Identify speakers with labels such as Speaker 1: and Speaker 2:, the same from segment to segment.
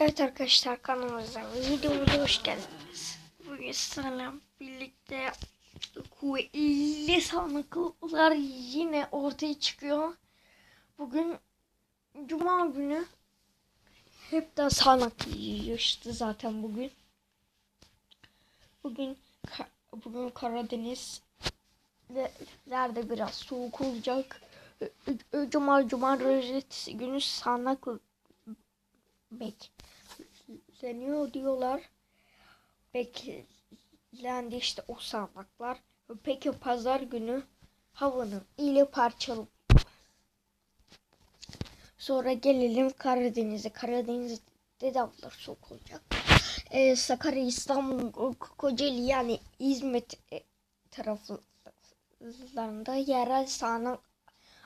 Speaker 1: Evet arkadaşlar kanalımıza videomuza hoş geldiniz. Bugün sizlerle birlikte kuvvetli sanıklar yine ortaya çıkıyor. Bugün Cuma günü hep de sanık yaştı zaten bugün. Bugün bugün Karadeniz nerede biraz soğuk olacak. Ö- Cuma cumartesi günü sanık bekleniyor diyorlar. Beklendi işte o sanaklar. Peki pazar günü havanın ile parçalı. Sonra gelelim Karadeniz'e. Karadeniz'de de havalar soğuk olacak. Ee, Sakarya, İstanbul, Ko- Kocaeli yani İzmit e, taraflarında yerel sağanak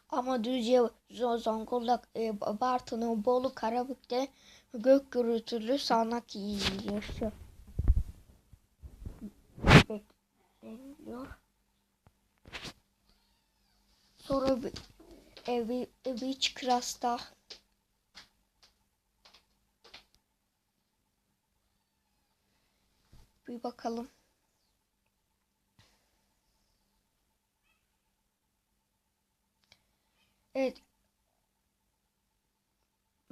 Speaker 1: ama Düzce, Zo- Zonguldak, e, Bartın, Bolu, Karabük'te gök gürültülü sağanak yaşıyor. Bekleniyor. Sonra evi, evi Çıkras'ta bir bakalım. Evet.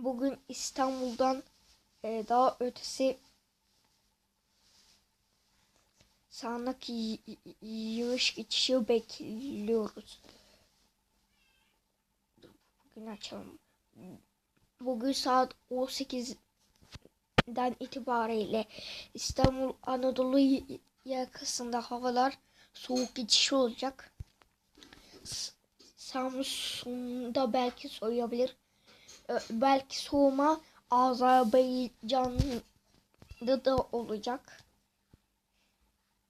Speaker 1: Bugün İstanbul'dan e, daha ötesi sağanak y- y- yağış geçişi bekliyoruz. Bugün açalım. Bugün saat 18'den itibariyle İstanbul Anadolu yakasında havalar soğuk geçişi olacak. Samsun'da belki soğuyabilir. Ö- Belki soğuma Azerbaycan'da da olacak.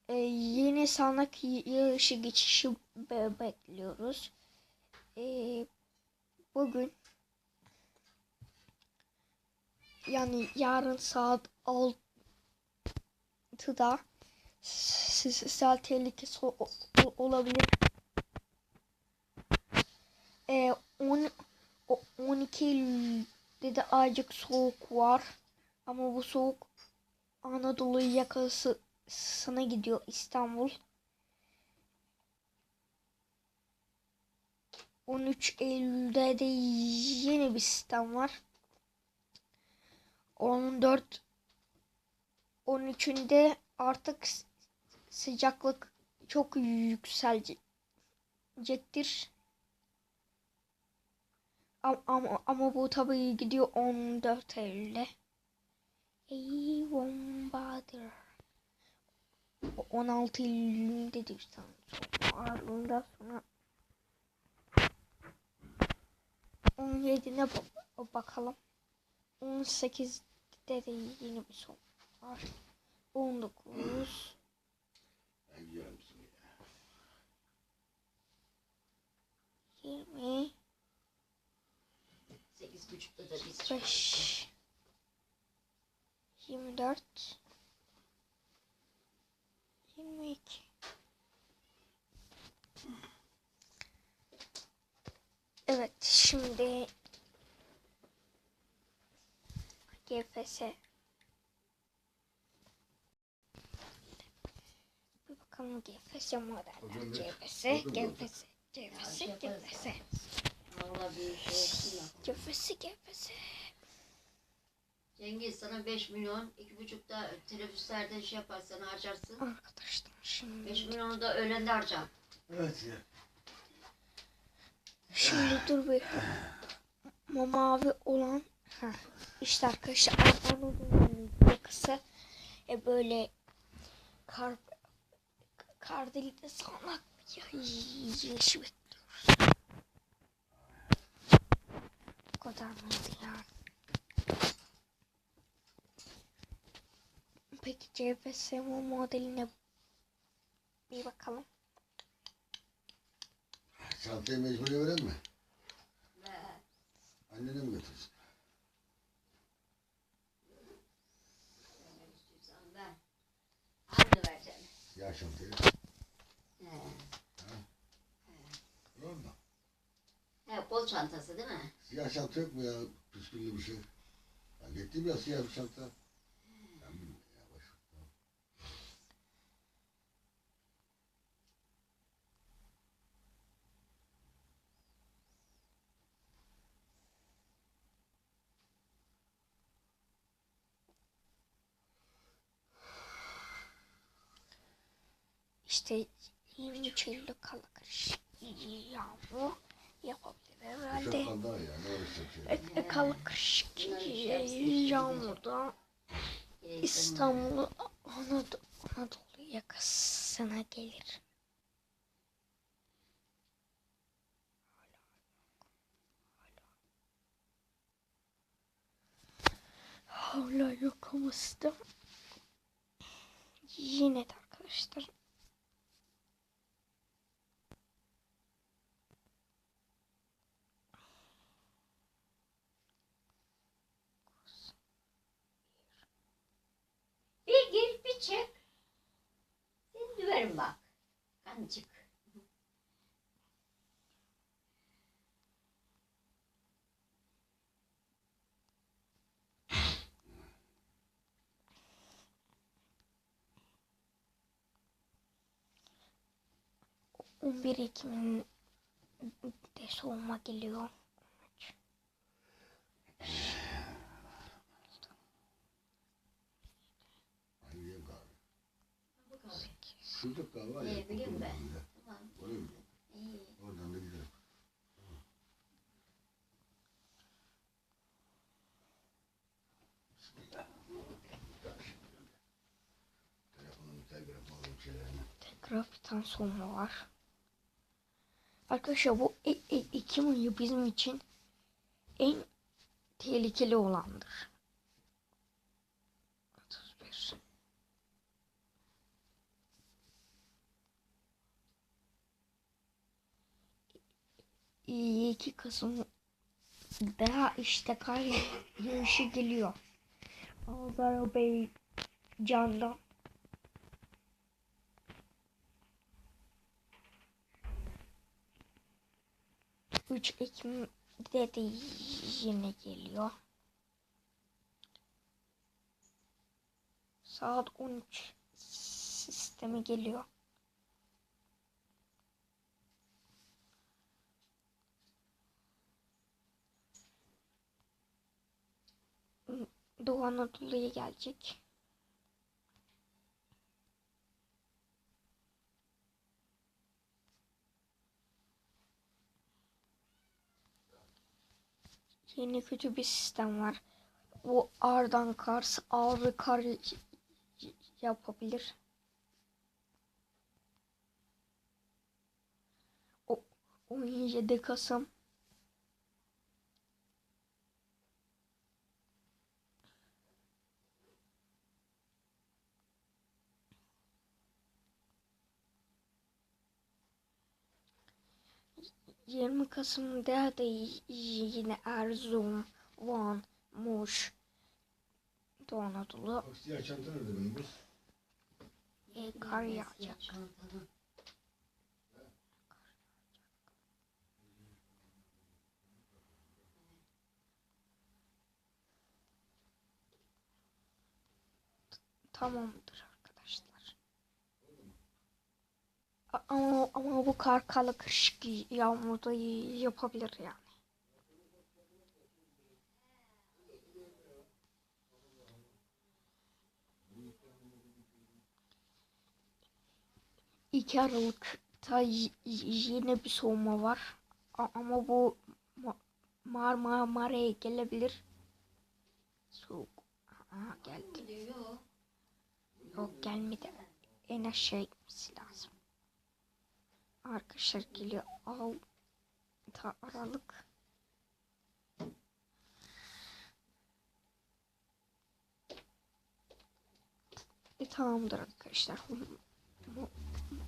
Speaker 1: Ee, yeni sağanak yağışı geçişi be- bekliyoruz. Ee, bugün yani yarın saat 6'da s- s- sel tehlikesi olabilir. Ee, on, o- 12 Eylül'de de azıcık soğuk var. Ama bu soğuk Anadolu yakasına gidiyor İstanbul. 13 Eylül'de de yeni bir sistem var. 14 13'ünde artık sıcaklık çok yükselecektir. Ama, ama, bu tabii gidiyor 14 Eylül'de. Ey bombadır. 16 Eylül'de de işte ağırlığında sonra 17'ne ba- bakalım. 18'de de yeni bir son var. 19 20 35 24 22 Evet şimdi GFS Bir bakalım GFS model. GFS GFS GFS GFS
Speaker 2: şey olsun da.
Speaker 1: GFS GFS
Speaker 2: Cengiz sana 5 milyon, iki buçukta teneffüslerde şey yaparsan harcarsın.
Speaker 1: Arkadaşlar şimdi
Speaker 2: 5 milyonu da öğlende harca.
Speaker 3: Evet ya.
Speaker 1: Şimdi dur bir. Ma- Mavi olan ha. işte arkadaşlar Anadolu'nun yakası e böyle kar kar delikte ya yeşil bekliyoruz. Bu kadar mıydı ya? Peki CFS modeline bir bakalım.
Speaker 3: Çantayı mecburi veren mi?
Speaker 2: Ve
Speaker 3: Annene mi götürsün? Ya çantayı.
Speaker 2: He.
Speaker 3: Tamam mı?
Speaker 2: He, kol çantası değil mi?
Speaker 3: Siyah çanta yok mu ya? Püsküllü bir şey. Gitti biraz siyah bir çanta. Ben bilmiyorum ya ver.
Speaker 1: İşte 23 Eylül kala karışık yapabilir herhalde.
Speaker 3: Şapkan daha ya. Ne olursa şey.
Speaker 1: E, e, kala karışık yağmurda İstanbul Anadolu, Anadolu yakasına gelir. Hala yakamızda. Yine de arkadaşlar
Speaker 2: Bir gir bir çık. Seni düverim bak. Kancık.
Speaker 1: bir Ekim'in de soğuma geliyor.
Speaker 3: Ay yiyeyim kahve.
Speaker 2: Bu kadar.
Speaker 3: Şurada kahve var ya.
Speaker 2: Ne bileyim ben. Tamam.
Speaker 3: Oraya gidiyorum.
Speaker 2: İyi.
Speaker 3: Oradan da gidelim. Bismillah. Telefonun telgrafı alalım şeylerini.
Speaker 1: Tane soğuma var. Arkadaşlar bu e- e- Ekim ayı bizim için en tehlikeli olandır. 31. İyi 2 Kasım daha işte kar yağışı geliyor. Azerbaycan'dan 3 Ekim'de de yine geliyor. Saat 13 sistemi geliyor. Doğu Anadolu'ya gelecek. Yeni kötü bir sistem var. Bu Ardan Kars ağır kar yapabilir. O 17 Kasım Yirmi Kasım'da da yine Erzurum, Van, Muş, Doğu Anadolu
Speaker 3: Bak siyah çanta nerede benim kız?
Speaker 1: e, kar yağacak. Tamamdır arkadaşlar. A- Ama, ama bu kar kala kışık yağmurda yapabilir yani. İki Aralık'ta yine bir soğuma var. A- ama bu Ma- Mar Marmara'ya gelebilir. Soğuk. Aa, geldi. Yok gelmedi. En aşağı gitmesi lazım. Arkadaşlar geliyor. 6 Aralık. E, tamamdır arkadaşlar.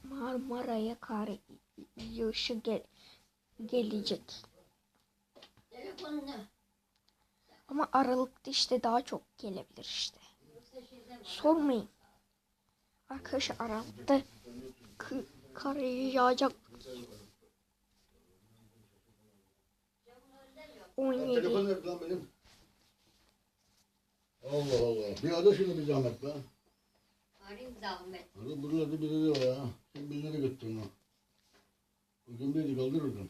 Speaker 1: Marmara'ya kar yağışı gel gelecek. Ama Aralık'ta işte daha çok gelebilir işte. Sormayın. Arkadaşlar Aralık'ta kar yağacak. 17
Speaker 3: Telefon nerede lan benim? Allah Allah. Bir ara şunu bir zahmet be.
Speaker 2: Arayayım zahmet.
Speaker 3: Hadi buralarda biri de var ya. Sen birine de götürün o. Bugün beni kaldırırdın.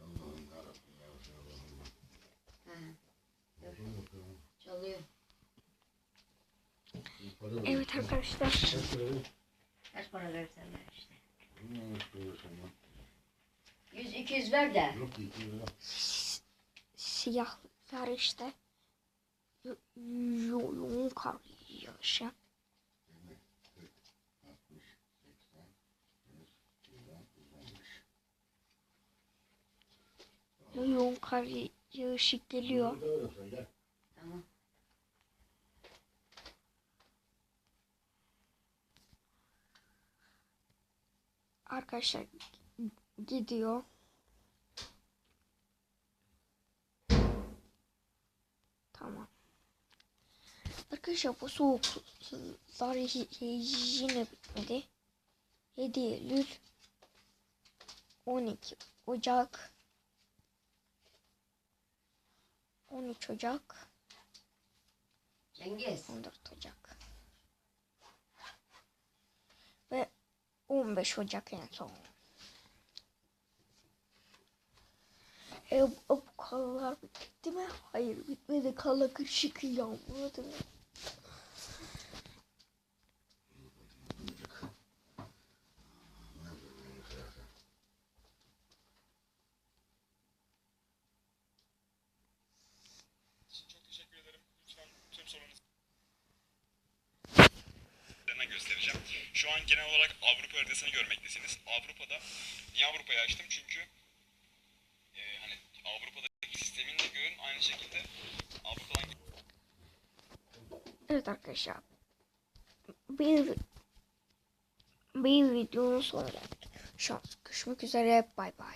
Speaker 3: Allah'ım yarabbim ya Resulallah.
Speaker 2: He,
Speaker 3: Bakalım bakalım.
Speaker 2: çalıyor.
Speaker 3: Bir para ver.
Speaker 1: Evet arkadaşlar.
Speaker 3: Kaç ver?
Speaker 2: Para verirsen ver işte.
Speaker 3: Bilmiyorum kaç para versen lan.
Speaker 2: 100 200 ver de.
Speaker 3: Yok ki iki lira.
Speaker 1: Siyahlar işte. Yo- yo- Yoğun kar yağışı.
Speaker 3: 20, 40, 60, 80, 100, 110, 115.
Speaker 1: Yoğun kar yağışı geliyor.
Speaker 3: Bir de öyle sen gel.
Speaker 2: Tamam.
Speaker 1: Arkadaşlar gidiyor. Tamam. Arkadaşlar bu soğuklar y- yine bitmedi. 7 Eylül 12 Ocak 13 Ocak
Speaker 2: Cengiz.
Speaker 1: 14 Ocak 15 Ocak en son. E, bu bu karlar bitti mi? Hayır bitmedi. Karla kışık yağmurladı
Speaker 4: Şu an genel olarak Avrupa haritasını görmektesiniz. Avrupa'da niye Avrupa'yı açtım? Çünkü e, hani Avrupa'daki sistemini de görün. Aynı şekilde Avrupa'dan
Speaker 1: Evet arkadaşlar. Bir bir videonun sonuna geldik. Şu görüşmek üzere. Bay bay.